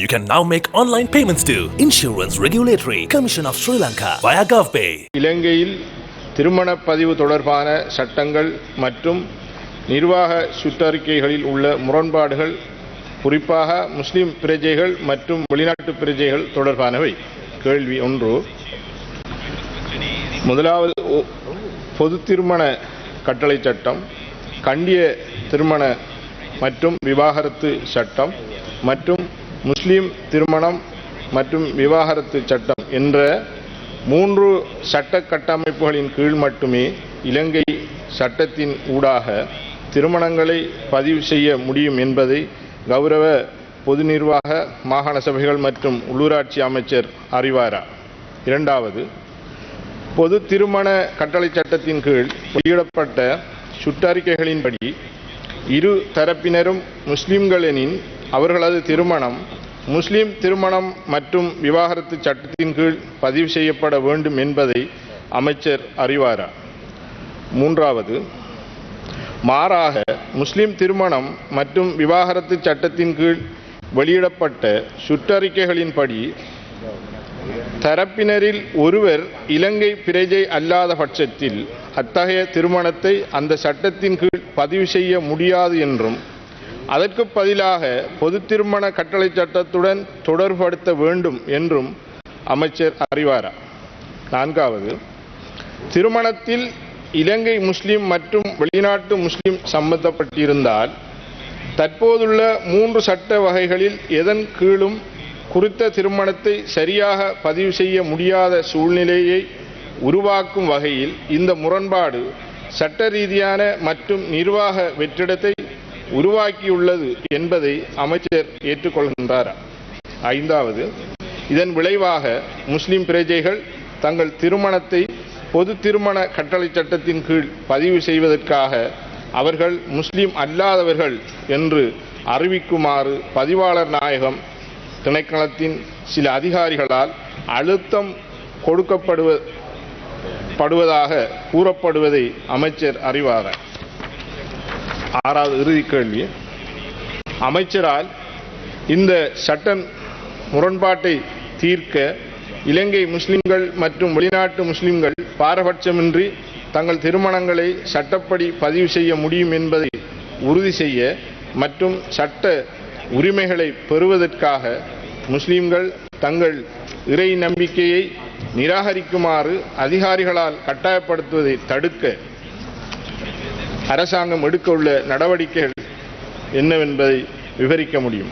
You can now make online payments to Insurance Regulatory Commission of Sri Lanka via GovPay. இலங்கையில் திருமண பதிவு தொடர்பான சட்டங்கள் மற்றும் நிர்வாக சுற்றறிக்கைகளில் உள்ள முரண்பாடுகள் குறிப்பாக முஸ்லிம் பிரஜைகள் மற்றும் வெளிநாட்டு பிரஜைகள் தொடர்பானவை. கேள்வி ஒன்று. முதலாவது பொது திருமண கட்டளை சட்டம் கண்டிய திருமண மற்றும் விவாகரத்து சட்டம் மற்றும் முஸ்லீம் திருமணம் மற்றும் விவாகரத்து சட்டம் என்ற மூன்று சட்ட கட்டமைப்புகளின் கீழ் மட்டுமே இலங்கை சட்டத்தின் ஊடாக திருமணங்களை பதிவு செய்ய முடியும் என்பதை கௌரவ பொது நிர்வாக மாகாண சபைகள் மற்றும் உள்ளூராட்சி அமைச்சர் அறிவாரா. இரண்டாவது பொது திருமண கட்டளை சட்டத்தின் கீழ் வெளியிடப்பட்ட சுற்றறிக்கைகளின்படி இரு தரப்பினரும் முஸ்லிம்களெனின் அவர்களது திருமணம் முஸ்லிம் திருமணம் மற்றும் விவாகரத்து சட்டத்தின் கீழ் பதிவு செய்யப்பட வேண்டும் என்பதை அமைச்சர் அறிவாரா? மூன்றாவது மாறாக முஸ்லிம் திருமணம் மற்றும் விவாகரத்து சட்டத்தின் கீழ் வெளியிடப்பட்ட சுற்றறிக்கைகளின்படி தரப்பினரில் ஒருவர் இலங்கை பிரஜை அல்லாத பட்சத்தில் அத்தகைய திருமணத்தை அந்த சட்டத்தின் கீழ் பதிவு செய்ய முடியாது என்றும் அதற்கு பதிலாக பொது திருமண கட்டளை சட்டத்துடன் தொடர்படுத்த வேண்டும் என்றும் அமைச்சர் அறிவாரா? நான்காவது திருமணத்தில் இலங்கை முஸ்லிம் மற்றும் வெளிநாட்டு முஸ்லிம் சம்பந்தப்பட்டிருந்தால் தற்போதுள்ள மூன்று சட்ட வகைகளில் எதன் கீழும் குறித்த திருமணத்தை சரியாக பதிவு செய்ய முடியாத சூழ்நிலையை உருவாக்கும் வகையில் இந்த முரண்பாடு சட்ட ரீதியான மற்றும் நிர்வாக வெற்றிடத்தை உருவாக்கியுள்ளது என்பதை அமைச்சர் ஏற்றுக்கொள்கின்றார். ஐந்தாவது இதன் விளைவாக முஸ்லிம் பிரஜைகள் தங்கள் திருமணத்தை பொது திருமண கட்டளை சட்டத்தின் கீழ் பதிவு செய்வதற்காக அவர்கள் முஸ்லிம் அல்லாதவர்கள் என்று அறிவிக்குமாறு பதிவாளர் நாயகம் திணைக்களத்தின் சில அதிகாரிகளால் அழுத்தம் கொடுக்கப்படுவ படுவதாக கூறப்படுவதை அமைச்சர் அறிவார். ஆறாவது இறுதி கேள்வி. அமைச்சரால் இந்த சட்ட முரண்பாட்டை தீர்க்க இலங்கை முஸ்லிம்கள் மற்றும் வெளிநாட்டு முஸ்லிம்கள் பாரபட்சமின்றி தங்கள் திருமணங்களை சட்டப்படி பதிவு செய்ய முடியும் என்பதை உறுதி செய்ய மற்றும் சட்ட உரிமைகளை பெறுவதற்காக முஸ்லிம்கள் தங்கள் இறை நம்பிக்கையை நிராகரிக்குமாறு அதிகாரிகளால் கட்டாயப்படுத்துவதை தடுக்க அரசாங்கம் எடுக்க உள்ள நடவடிக்கைகள் என்னவென்பதை விவரிக்க முடியும்.